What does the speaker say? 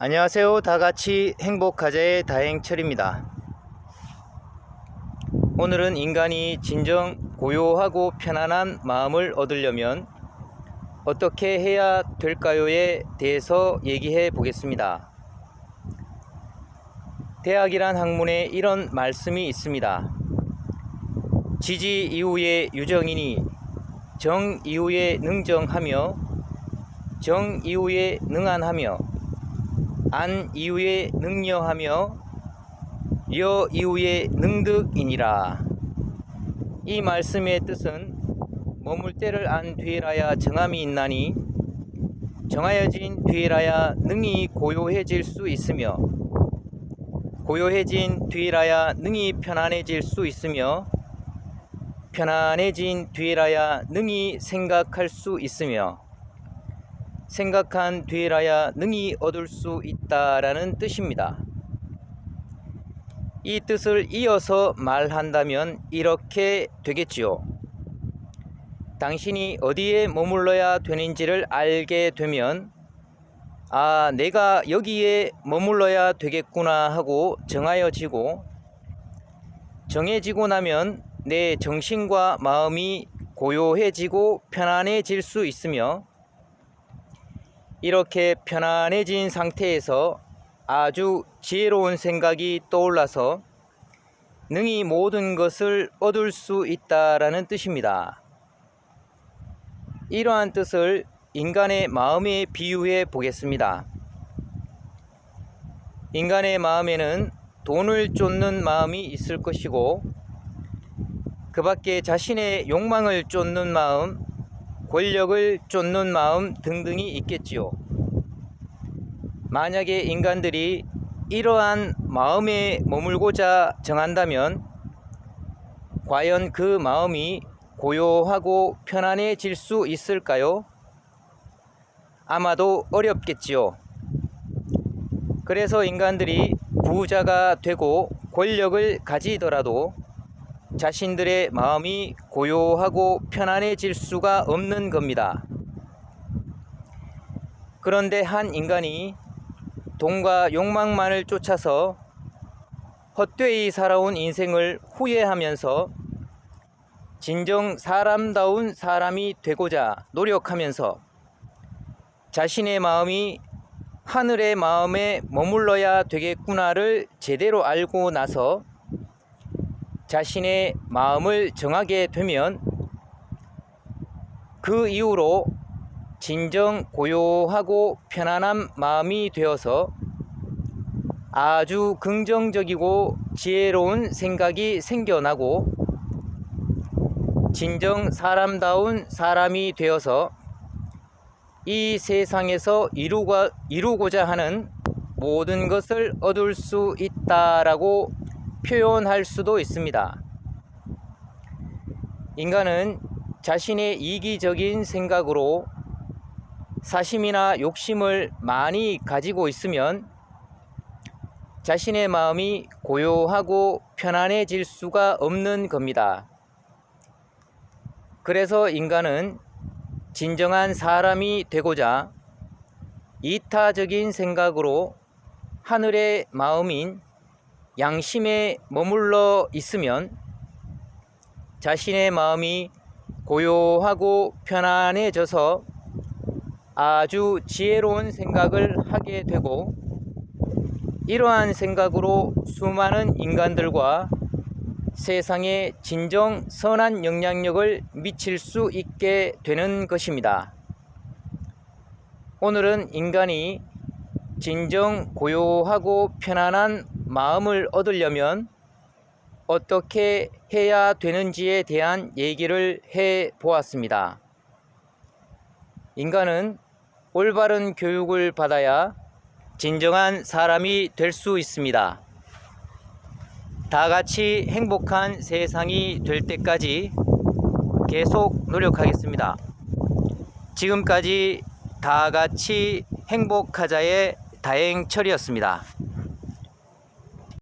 안녕하세요. 다 같이 행복하자의 다행철입니다. 오늘은 인간이 진정 고요하고 편안한 마음을 얻으려면 어떻게 해야 될까요에 대해서 얘기해 보겠습니다. 대학이란 학문에 이런 말씀이 있습니다. 지지 이후에 유정이니 정 이후에 능정하며 정 이후에 능안하며 안 이후에 능려하며 여 이후에 능득이니라. 이 말씀의 뜻은 머물 때를 안 뒤에라야 정함이 있나니 정하여진 뒤에라야 능히 고요해질 수 있으며 고요해진 뒤에라야 능히 편안해질 수 있으며 편안해진 뒤에라야 능히 생각할 수 있으며 생각한 뒤에라야 능히 얻을 수 있다라는 뜻입니다. 이 뜻을 이어서 말한다면 이렇게 되겠지요. 당신이 어디에 머물러야 되는지를 알게 되면 아, 내가 여기에 머물러야 되겠구나 하고 정하여지고 정해지고 나면 내 정신과 마음이 고요해지고 편안해질 수 있으며 이렇게 편안해진 상태에서 아주 지혜로운 생각이 떠올라서 능히 모든 것을 얻을 수 있다라는 뜻입니다. 이러한 뜻을 인간의 마음에 비유해 보겠습니다. 인간의 마음에는 돈을 쫓는 마음이 있을 것이고 그 밖에 자신의 욕망을 쫓는 마음, 권력을 쫓는 마음 등등이 있겠지요. 만약에 인간들이 이러한 마음에 머물고자 정한다면 과연 그 마음이 고요하고 편안해질 수 있을까요? 아마도 어렵겠지요. 그래서 인간들이 부자가 되고 권력을 가지더라도 자신들의 마음이 고요하고 편안해질 수가 없는 겁니다. 그런데 한 인간이 돈과 욕망만을 쫓아서 헛되이 살아온 인생을 후회하면서 진정 사람다운 사람이 되고자 노력하면서 자신의 마음이 하늘의 마음에 머물러야 되겠구나를 제대로 알고 나서 자신의 마음을 정하게 되면 그 이후로 진정 고요하고 편안한 마음이 되어서 아주 긍정적이고 지혜로운 생각이 생겨나고 진정 사람다운 사람이 되어서 이 세상에서 이루고자 하는 모든 것을 얻을 수 있다라고 표현할 수도 있습니다. 인간은 자신의 이기적인 생각으로 사심이나 욕심을 많이 가지고 있으면 자신의 마음이 고요하고 편안해질 수가 없는 겁니다. 그래서 인간은 진정한 사람이 되고자 이타적인 생각으로 하늘의 마음인 양심에 머물러 있으면 자신의 마음이 고요하고 편안해져서 아주 지혜로운 생각을 하게 되고 이러한 생각으로 수많은 인간들과 세상에 진정 선한 영향력을 미칠 수 있게 되는 것입니다. 오늘은 인간이 진정 고요하고 편안한 마음을 얻으려면 어떻게 해야 되는지에 대한 얘기를 해 보았습니다. 인간은 올바른 교육을 받아야 진정한 사람이 될 수 있습니다. 다 같이 행복한 세상이 될 때까지 계속 노력하겠습니다. 지금까지 다 같이 행복하자의 다행철이었습니다.